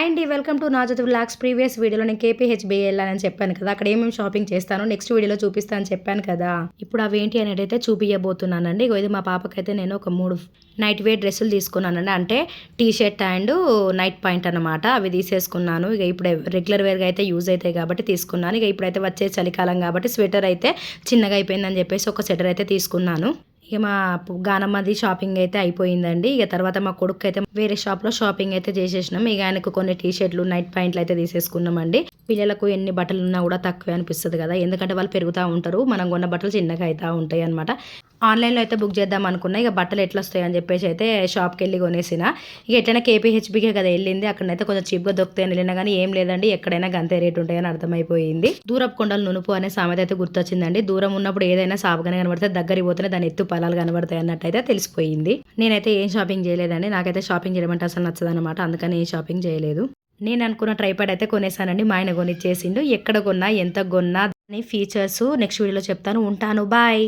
Hi అండి welcome to Nazath vlogs. Previous వీడియోలో నేను కేపీహెచ్బి వెళ్ళానని చెప్పాను కదా అక్కడ ఏమేమి షాపింగ్ చేస్తాను నెక్స్ట్ వీడియోలో చూపిస్తాను చెప్పాను కదా. ఇప్పుడు అవి ఏంటి అనేది అయితే చూపించబోతున్నానండి ఇది మా పాపకైతే నేను ఒక మూడు నైట్ వేర్ డ్రెస్సులు తీసుకున్నానండి. అంటే T shirt and night point అనమాట అవి తీసేసుకున్నాను. ఇక ఇప్పుడు రెగ్యులర్ వేర్గా అయితే యూజ్ అవుతాయి కాబట్టి తీసుకున్నాను. ఇక ఇప్పుడైతే వచ్చే చలికాలం కాబట్టి స్వెటర్ అయితే చిన్నగా అయిపోయిందని చెప్పేసి ఒక స్వెటర్ అయితే తీసుకున్నాను. ఇక మా గానమ్మది షాపింగ్ అయితే అయిపోయిందండి. ఇక తర్వాత మా కొడుకు అయితే వేరే షాప్లో షాపింగ్ అయితే చేసేసినాం. ఇక ఆయనకు కొన్ని టీ షర్ట్లు నైట్ ప్యాంట్లు అయితే తీసేసుకున్నామండి. పిల్లలకు ఎన్ని బట్టలు ఉన్నా కూడా తక్కువే అనిపిస్తుంది కదా. ఎందుకంటే వాళ్ళు పెరుగుతూ ఉంటారు. మనం కొన్న బట్టలు చిన్నగా అవుతూ ఉంటాయి అనమాట ఆన్లైన్లో అయితే బుక్ చేద్దాం అనుకున్నా. ఇక బట్టలు ఎట్లా వస్తాయి అని చెప్పేసి అయితే షాప్కి వెళ్ళి కొనేసిన. ఇక ఎట్లయినా కేపీహెచ్బీకే కదా వెళ్ళింది. అక్కడైతే కొంచెం చీప్గా దొరుకుతాయని వెళ్ళినా కానీ ఏం లేదండి. ఎక్కడైనా గంతే రేట్ ఉంటాయని అర్థమైపోయింది. దూరపు కొండలు నునుపు అనే సామెత అయితే గుర్తొచ్చిందండి. దూరం ఉన్నప్పుడు ఏదైనా సాపుగానే కనబడితే దగ్గరికి పోతేనే దాని ఎత్తు పొలాలు కనబడతాయి అన్నట్టు అయితే తెలిసిపోయింది. నేనైతే ఏం షాపింగ్ చేయలేదండి. నాకైతే షాపింగ్ చేయడం అంటే అసలు నచ్చదు అనమాట అందుకని ఏం షాపింగ్ చేయలేదు. నేను అనుకున్న ట్రైపాడ్ అయితే కొనేసానండి. మా ఆయన కొనిచ్చేసిండు. ఎక్కడ కొన్నా ఎంత కొన్నా అని ఫీచర్స్ నెక్స్ట్ వీడియోలో చెప్తాను. ఉంటాను. బాయ్.